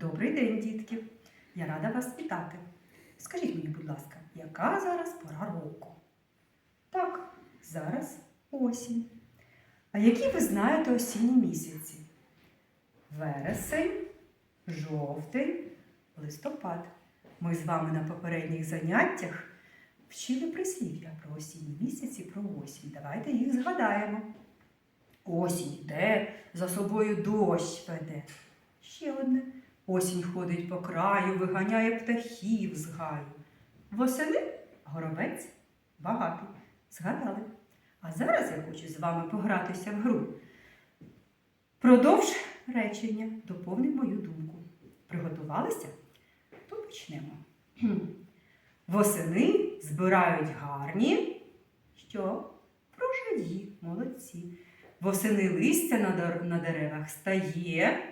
Добрий день, дітки! Я рада вас вітати. Скажіть мені, будь ласка, яка зараз пора року? Так, зараз осінь. А які ви знаєте осінні місяці? Вересень, жовтень, листопад. Ми з вами на попередніх заняттях вчили прислів'я про осінні місяці, про осінь. Давайте їх згадаємо. Осінь йде, за собою дощ веде. Осінь ходить по краю, виганяє птахів з гаю. Восени горобець багатий. Згадали. А зараз я хочу з вами погратися в гру. Продовж речення доповни мою думку. Приготувалися? То почнемо. Восени збирають гарні. Що? Прожаді, молодці. Восени листя на, деревах стає.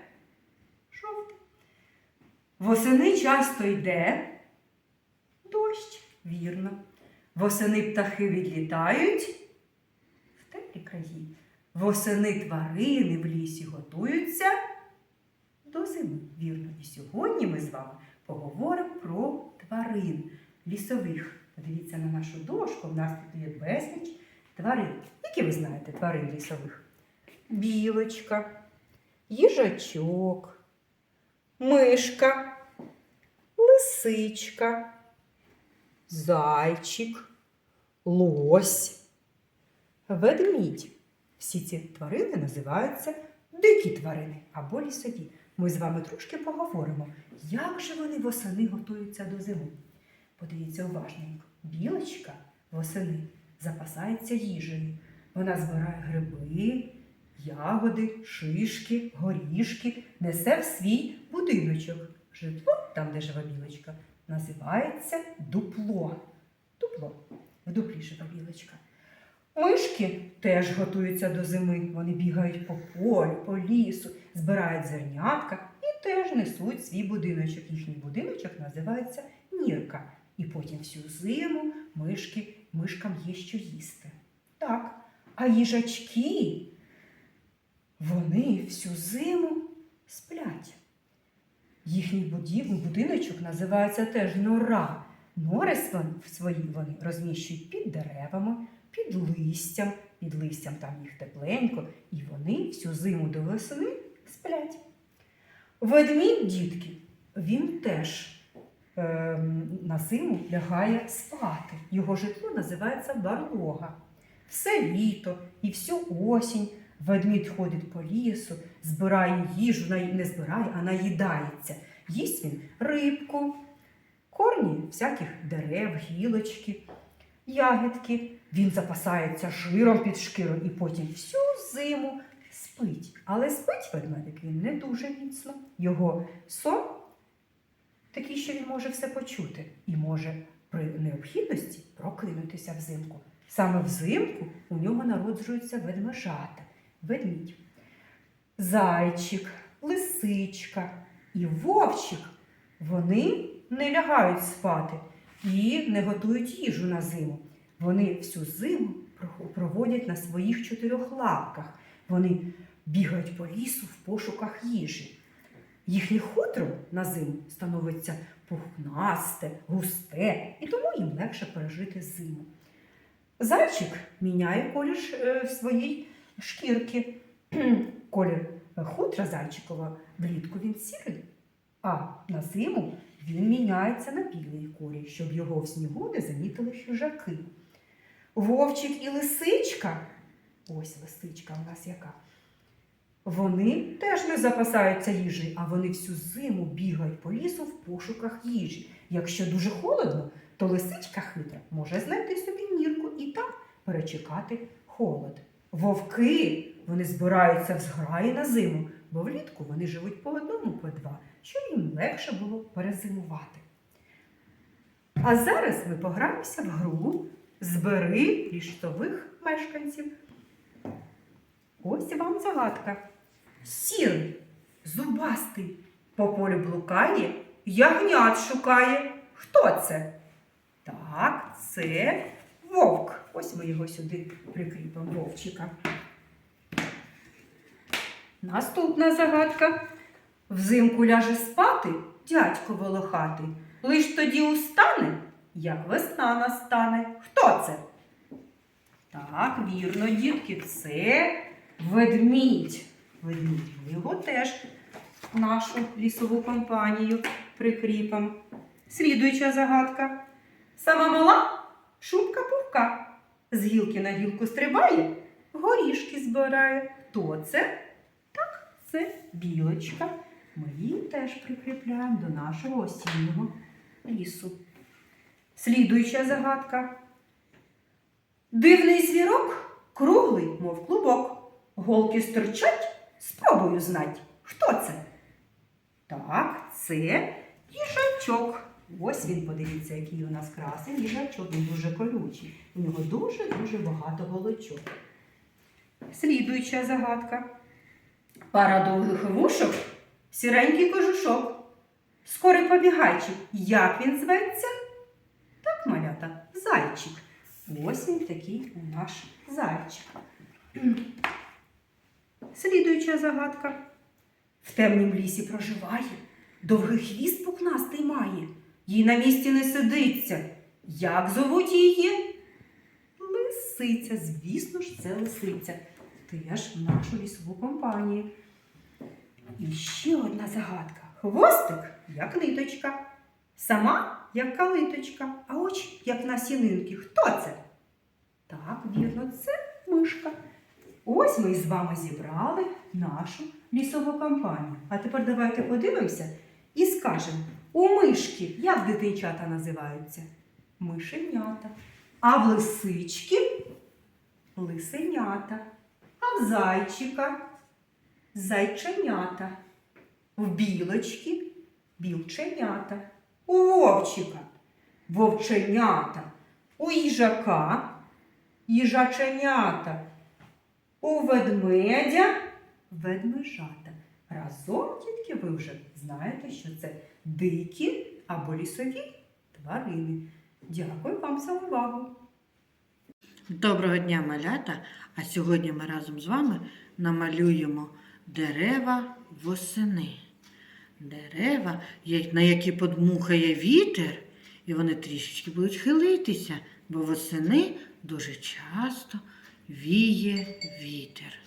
Восени часто йде дощ, вірно. Восени птахи відлітають в теплі краї. Восени тварини в лісі готуються до зими. Вірно. І сьогодні ми з вами поговоримо про тварин лісових. Подивіться на нашу дошку, в нас тут є безліч тварин. Які ви знаєте тварин лісових? Білочка, їжачок, мишка, лисичка, зайчик, лось, ведмідь. Всі ці тварини називаються дикі тварини або лісові. Ми з вами трошки поговоримо, як же вони восени готуються до зими. Подивіться уважненько. Білочка восени запасається їжею. Вона збирає гриби, ягоди, шишки, горішки, несе в свій будиночок. Житло, там, де живе білочка, називається дупло. Дупло. В дуплі живе білочка. Мишки теж готуються до зими. Вони бігають по полю, по лісу, збирають зернятка і теж несуть свій будиночок. Їхній будиночок називається нірка. І потім всю зиму мишки, мишкам є що їсти. Так, а їжачки, вони всю зиму сплять. Їхній будів- будиночок називається теж нора. Нори свої вони розміщують під деревами, під листям, під листям там їх тепленько, і вони всю зиму до весни сплять. Ведмідь, дітки, він теж ем, на зиму лягає спати. Його житло називається барлога. Все літо і всю осінь ведмідь ходить по лісу, збирає їжу, не збирає, а наїдається. Їсть він рибку, корні всяких дерев, гілочки, ягідки. Він запасається жиром під шкірою і потім всю зиму спить. Але спить ведмедик він не дуже міцно. Його сон такий, що він може все почути і може при необхідності прокинутися взимку. Саме взимку у нього народжуються ведмежата, ведмідь, зайчик, лисичка і вовчик. Вони не лягають спати і не готують їжу на зиму. Вони всю зиму проводять на своїх чотирьох лапках. Вони бігають по лісу в пошуках їжі. Їхнє хутро на зиму становиться пухнасте, густе, і тому їм легше пережити зиму. Зайчик міняє колір е, своєї шкірки. колір хутра зайчикова влітку він сірий, а на зиму він міняється на білий колір, щоб його в снігу не замітили хижаки. Вовчик і лисичка, ось лисичка у нас яка. Вони теж не запасаються їжею, а вони всю зиму бігають по лісу в пошуках їжі. Якщо дуже холодно, то лисичка хитра може знайти собі нірку і там перечекати холод. Вовки вони збираються в зграї на зиму, бо влітку вони живуть по одному, по два, щоб їм легше було перезимувати. А зараз ми пограємося в гру Збери ліштових мешканців. Ось вам загадка. Сірий, зубастий, по полю блукає, ягнят шукає. Хто це? Так, це вовк. Ось ми його сюди прикріпимо, вовчика. Наступна загадка. Взимку ляже спати дядько волохатий, лиш тоді устане, як весна настане. Хто це? Так, вірно, дітки, це ведмідь. Ведмідь. Ми його теж в нашу лісову компанію прикріпимо. Слідуюча загадка. Сама мала шубка пухка. З гілки на гілку стрибає, горішки збирає. Хто це? Так, це білочка. Ми її теж прикріпляємо до нашого осіннього лісу. Слідуюча загадка. Дивний звірок, круглий, мов клубок. Голки стирчать, спробую знать. Хто це? Так, це їжачок. Ось він, подивіться, який у нас красень їжачок, він дуже колючий. У нього дуже-дуже багато голочок. Слідуюча загадка. Пара довгих вушок, сіренький кожушок. Скорий побігайчик. Як він зветься? Так, малята, зайчик. Ось він такий наш зайчик. Слідуюча загадка. В темнім лісі проживає, довгий хвіст пухнастий має, їй на місці не сидиться. Як зовуть її? Лисиця, звісно ж, це лисиця. Теж в нашу лісову компанію. І ще одна загадка. Хвостик, як ниточка, сама, як калиточка, а очі, як насінинки. Хто це? Так, вірно, це мишка. Ось ми з вами зібрали нашу лісову компанію. А тепер давайте подивимося і скажемо, у мишки як дитинчата називаються? Мишенята. А в лисички лисенята. А в зайчика зайченята. В білочки білченята. У вовчика вовченята. У їжака їжаченята. У ведмедя ведмежата. Разом, дітки, ви вже знаєте, що це дикі або лісові тварини. Дякую вам за увагу. Доброго дня, малята! А сьогодні ми разом з вами намалюємо дерева восени. Дерева, на які подмухає вітер, і вони трішечки будуть хилитися, бо восени дуже часто віє вітер.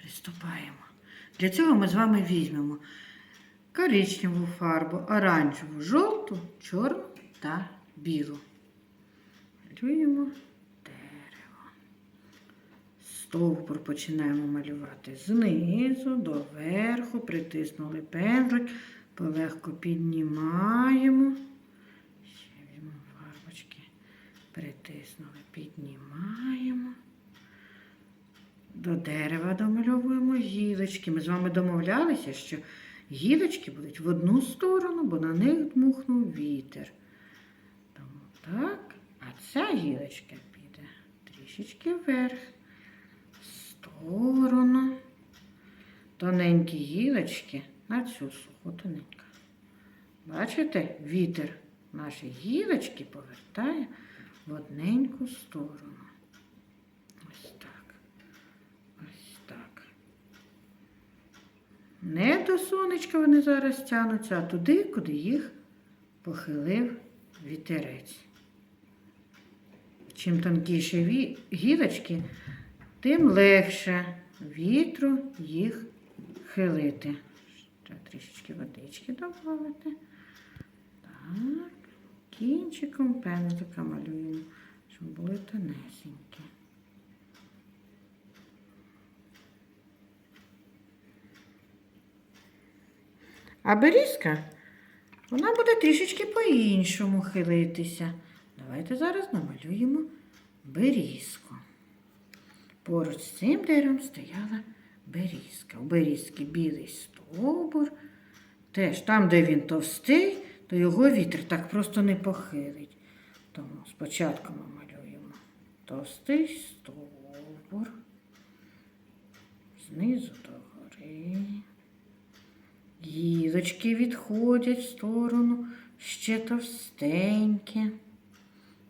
Приступаємо. Для цього ми з вами візьмемо коричневу фарбу, оранжеву, жовту, чорну та білу. Малюємо дерево. Стовбур починаємо малювати знизу до верху, притиснули пензлик, полегко піднімаємо. Ще візьмемо фарбочки, притиснули, піднімаємо. До дерева домальовуємо гілочки. Ми з вами домовлялися, що гілочки будуть в одну сторону, бо на них дмухнув вітер. Тому так, а ця гілочка піде трішечки вверх, в сторону. Тоненькі гілочки на цю суху тоненьку. Бачите, вітер наші гілочки повертає в одненьку сторону. Ось так. Ось так. Не до сонечка вони зараз тянуться, а туди, куди їх похилив вітерець. Чим тонкіші гілочки, тим легше вітру їх хилити. Ще трішечки водички додати. Так, кінчиком пензлика малюємо, щоб були тонесенькі. А берізка, вона буде трішечки по-іншому хилитися. Давайте зараз намалюємо берізку. Поруч з цим деревом стояла берізка. У берізки білий стовбур. Теж там, де він товстий, то його вітер так просто не похилить. Тому спочатку ми малюємо товстий стовбур. Знизу до гори. Гілочки відходять в сторону, ще товстенькі.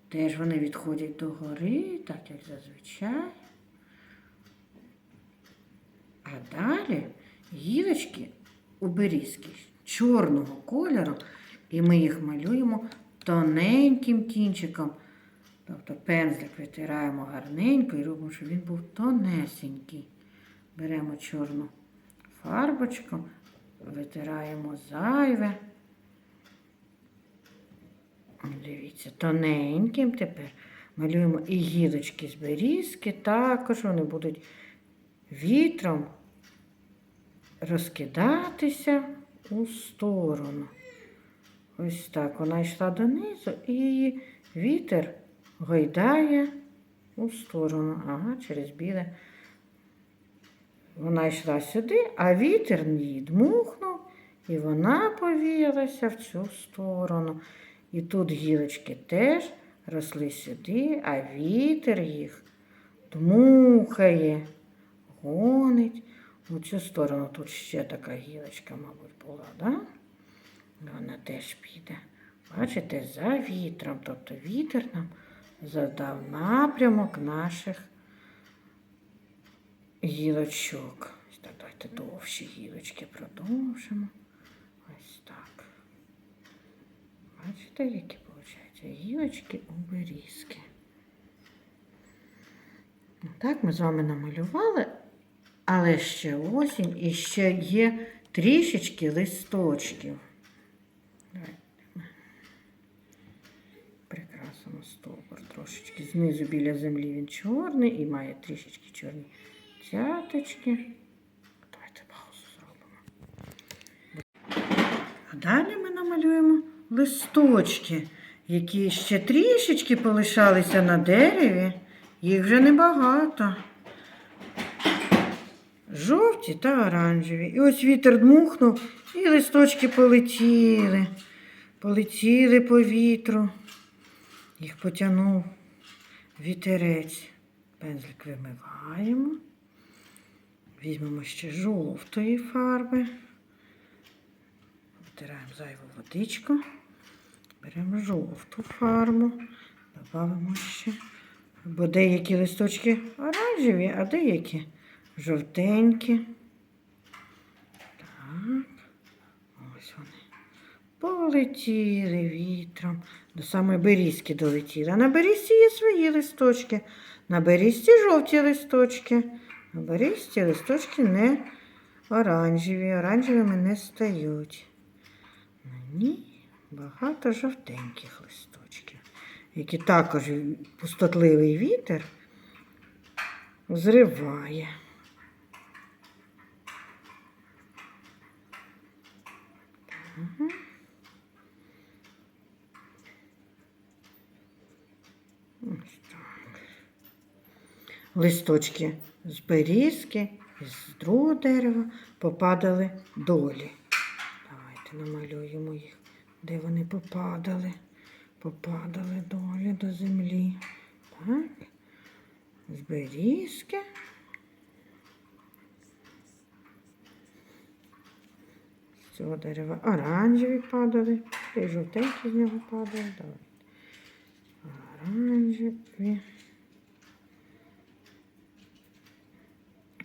Теж вони відходять до гори, так як зазвичай. А далі гілочки у берізки чорного кольору, і ми їх малюємо тоненьким кінчиком. Тобто пензлик витираємо гарненько і робимо, щоб він був тонесенький. Беремо чорну фарбочку, витираємо зайве. Дивіться, тоненьким тепер малюємо і гілочки з берізки, також вони будуть вітром розкидатися у сторону. Ось так вона йшла донизу, і її вітер гойдає у сторону. Ага, через біле. Вона йшла сюди, а вітер її дмухнув, і вона повіялася в цю сторону. І тут гілочки теж росли сюди, а вітер їх дмухає, гонить у цю сторону. Тут ще така гілочка, мабуть, була, да? Вона теж піде. Бачите, за вітром. Тобто вітер нам задав напрямок наших гілочок. Так, давайте довші гілочки продовжимо. Ось так. Бачите, які виходять гілочки у берізки. Так, ми з вами намалювали, але ще осінь і ще є трішечки листочків. Давайте Прикрасимо стовбур трошечки. Знизу біля землі він чорний і має трішечки чорні цяточки. Давайте паузу зробимо. А далі ми намалюємо листочки, які ще трішечки полишалися на дереві. Їх вже небагато. Жовті та оранжеві. І ось вітер дмухнув, і листочки полетіли. Полетіли по вітру. Їх потягнув вітерець. Пензлик вимиваємо. Візьмемо ще жовтої фарби. Витираємо зайву водичку. Беремо жовту фарбу. Додамо ще. Бо деякі листочки оранжеві, а деякі жовтенькі. Так. Ось вони. Полетіли вітром. До самої берізки долетіли. А на берізці є свої листочки. На берізці жовті листочки. На берізці листочки не оранжеві. Оранжевими не стають. На багато жовтеньких листочків, які також пустотливий вітер зриває. Мгм. Ось так. Листочки з берізки, з другого дерева попадали долі. Давайте намалюємо їх, де вони попадали. Попадали долі до землі. Так. З берізки. З цього дерева оранжеві падали, і жовтенькі з нього падали. Давай. Оранжеві.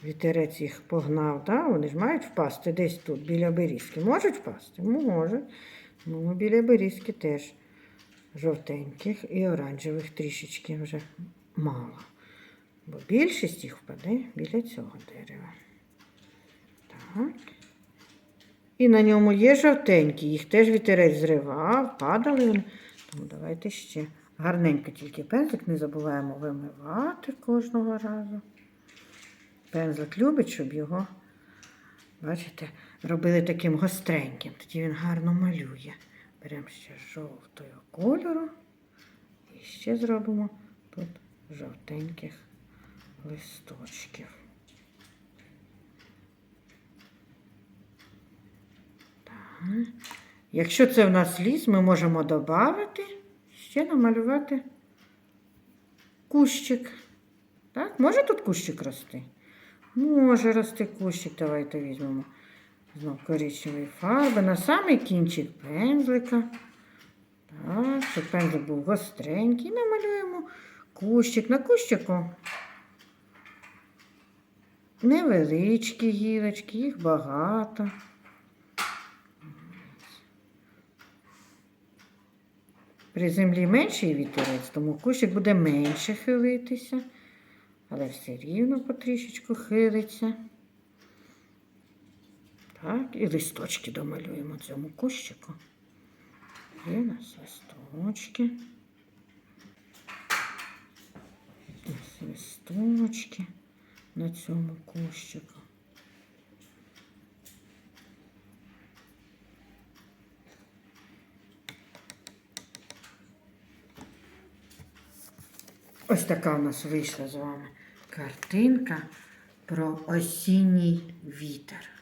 Вітерець їх погнав, да? вони ж мають впасти десь тут, біля берізки. Можуть впасти? Можуть. Ну, біля берізки теж жовтеньких і оранжевих трішечки вже мало. Бо більшість їх впаде біля цього дерева. Так. І на ньому є жовтенькі, їх теж вітерець зривав, падали вони. Тому давайте ще. Гарненько тільки пензлик, не забуваємо вимивати кожного разу. Пензлик любить, щоб його, бачите, робили таким гостреньким. Тоді він гарно малює. Беремо ще жовтого кольору і ще зробимо тут жовтеньких листочків. Так. Якщо це в нас ліс, ми можемо додати, ще намалювати кущик. Так, може тут кущик рости? Ну, може, рости кущик, давайте візьмемо. Знов коричневої фарби. На самий кінчик пензлика. Так, щоб пензлик був гостренький. намалюємо кущик на кущику. Невеличкі гілочки, їх багато. При землі менший вітерець, тому кущик буде менше хилитися але все рівно потрішечку хилиться. Так, і листочки домалюємо цьому кущику. Є у нас листочки. Ось листочки на цьому кущику. Ось така у нас вийшла з вами картинка про осінній вітер.